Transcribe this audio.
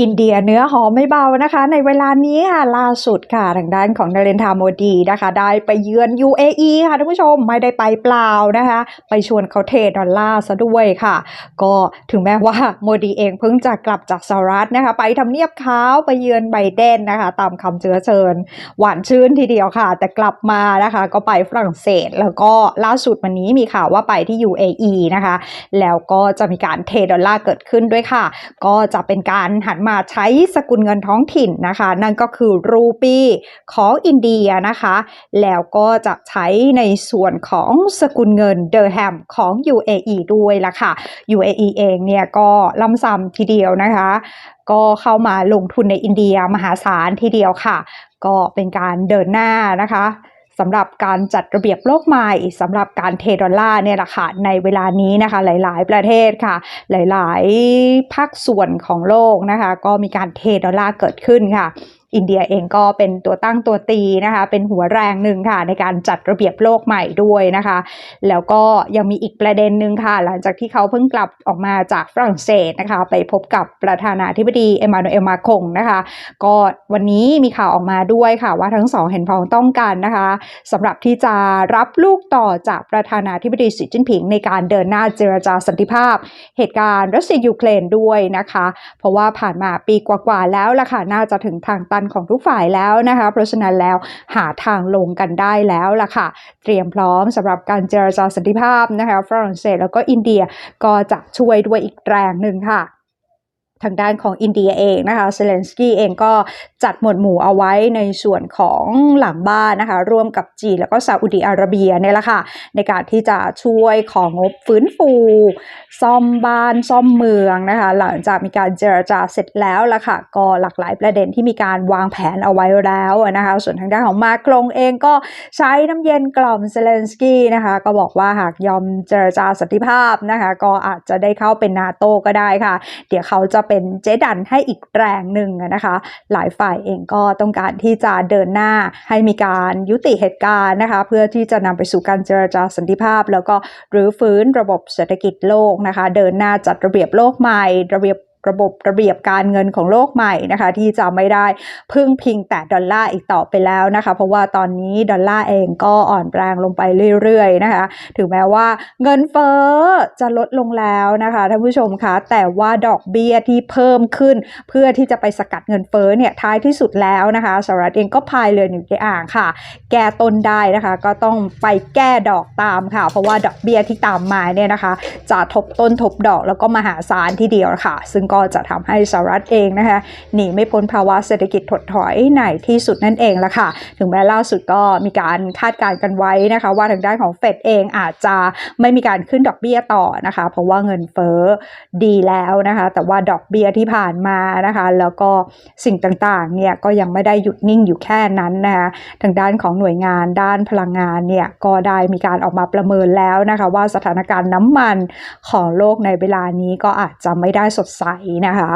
อินเดียเนื้อหอมไม่เบานะคะ ในเวลานี้ค่ะล่าสุดค่ะทางด้านของนเรนทาโมดีนะคะ ได้ไปเยือน UAE ค่ะท่านผู้ชมไม่ได้ไปเปล่านะคะ ไปชวนเขาเทดอลลาร์ซะด้วยค่ะ ก็ถึงแม้ว่าโมดีเองเพิ่งจะกลับจากสหรัฐนะคะ ไปทำเนียบขาวไปเยือนไบเดนนะคะ ตามคำเชื้อเชิญ หวานชื่นทีเดียวค่ะ แต่กลับมานะคะ ก็ไปฝรั่งเศส แล้วก็ล่าสุดวันนี้มีข่าวว่าไปที่ UAE นะคะ แล้วก็จะมีการเทดอลลาร์เกิดขึ้นด้วยค่ะ ก็จะเป็นการหันมาใช้สกุลเงินท้องถิ่นนะคะ นั่นก็คือรูปีของอินเดียนะคะ แล้วก็จะใช้ในส่วนของสกุลเงินเดอร์แฮมของ UAE ด้วยละค่ะ UAE เองเนี่ยก็ล่ำซ้ำทีเดียวนะคะ ก็เข้ามาลงทุนในอินเดียมหาศาลทีเดียวค่ะ ก็เป็นการเดินหน้านะคะ สำหรับการจัดระเบียบโลกใหม่สำหรับการเทดอลลาร์เนี่ยแหละค่ะในเวลานี้นะคะหลาย ๆ ประเทศค่ะ หลาย ๆ ภาคส่วนของโลกนะคะ ก็มีการเทดอลลาร์เกิดขึ้นค่ะ อินเดียเองก็เป็นตัวตั้งตัวตีนะคะ เป็นหัวแรงหนึ่งค่ะ ในการจัดระเบียบโลกใหม่ด้วยนะคะ แล้วก็ยังมีอีกประเด็นหนึ่งค่ะ หลังจากที่เขาเพิ่งกลับออกมาจากฝรั่งเศสนะคะ ไปพบกับประธานาธิบดีเอมานูเอลมาคงนะคะ ก็วันนี้มีข่าวออกมาด้วยค่ะ ว่าทั้งสองเห็นพ้องต้องกันนะคะสำหรับที่จะรับลูกต่อจากประธานาธิบดีสีจิ้นผิง ในการเดินหน้าเจรจาสันติภาพ เหตุการณ์รัสเซียยูเครนด้วยนะคะ เพราะว่าผ่านมาปีกว่าๆแล้วล่ะค่ะน่าจะถึงทางตันของทุกฝ่ายแล้วนะคะ เพราะฉะนั้นแล้วหาทางลงกันได้แล้วล่ะค่ะ เตรียมพร้อมสำหรับการเจรจาสันติภาพนะคะฝรั่งเศสแล้วก็อินเดียก็จะช่วยด้วยอีกแรงหนึ่งค่ะ ทางด้านของอินเดียเองนะคะเซเลนสกี้เองก็จัดหมวดหมู่เอาไว้ในส่วนของหลังบ้านนะคะ ร่วมกับจีนแล้วก็ซาอุดีอาระเบียเนี่ยแหละค่ะ ในการที่จะช่วยของงบฟื้นฟู ซ่อมบ้านซ่อมเมืองนะคะ หลังจากมีการเจรจาเสร็จแล้วละค่ะ ก็หลากหลายประเด็นที่มีการวางแผนเอาไว้แล้วนะคะ ส่วนทางด้านของมาครงเองก็ใช้น้ำเย็นกล่อมเซเลนสกี้นะคะ ก็บอกว่าหากยอมเจรจาสันติภาพนะคะ ก็อาจจะได้เข้าเป็นนาโตก็ได้ค่ะ เดี๋ยวเขาจะเป็นเจดันให้อีกแรงหนึ่งนะคะ หลายฝ่ายเองก็ต้องการที่จะเดินหน้าให้มีการยุติเหตุการณ์นะคะ เพื่อที่จะนำไปสู่การเจรจาสันติภาพ แล้วก็รื้อฟื้นระบบเศรษฐกิจโลกนะคะ เดินหน้าจัดระเบียบโลกใหม่ ระเบียบ ระบบระเบียบการเงินของโลกใหม่นะคะ ที่จะไม่ได้พึ่งพิงแต่ดอลลาร์อีกต่อไปแล้วนะคะ เพราะว่าตอนนี้ดอลลาร์เองก็อ่อนแรงลงไปเรื่อยๆนะคะ ถึงแม้ว่าเงินเฟ้อจะลดลงแล้วนะคะท่านผู้ชมคะแต่ว่าดอกเบี้ยที่เพิ่มขึ้น เพื่อที่จะไปสกัดเงินเฟ้อเนี่ยท้ายที่สุดแล้วนะคะสหรัฐเองก็พายเรืออยู่ในอ่างค่ะ แก้ต้นได้นะคะ ก็ต้องไปแก้ดอกตามค่ะ เพราะว่าดอกเบี้ยที่ตามมาเนี่ยนะคะ จะทบต้นทบดอกแล้วก็มหาศาลทีเดียวค่ะ ซึ่งก็็จะทำให้สหรัฐเองนะคะหนีไม่พ้นภาวะเศรษฐกิจถดถอยในที่สุดนั่นเองละค่ะ ถึงแม้ล่าสุดก็มีการคาดการณ์กันไว้นะคะ ว่าทางด้านของเฟดเองอาจจะไม่มีการขึ้นดอกเบี้ยต่อนะคะ เพราะว่าเงินเฟ้อดีแล้วนะคะ แต่ว่าดอกเบี้ยที่ผ่านมานะคะ แล้วก็สิ่งต่างๆเนี่ยก็ยังไม่ได้หยุดนิ่งอยู่แค่นั้นนะคะทางด้านของหน่วยงานด้านพลังงานเนี่ยก็ได้มีการออกมาประเมินแล้วนะคะ ว่าสถานการณ์น้ำมันของโลกในเวลานี้ก็อาจจะไม่ได้สดใสนะคะ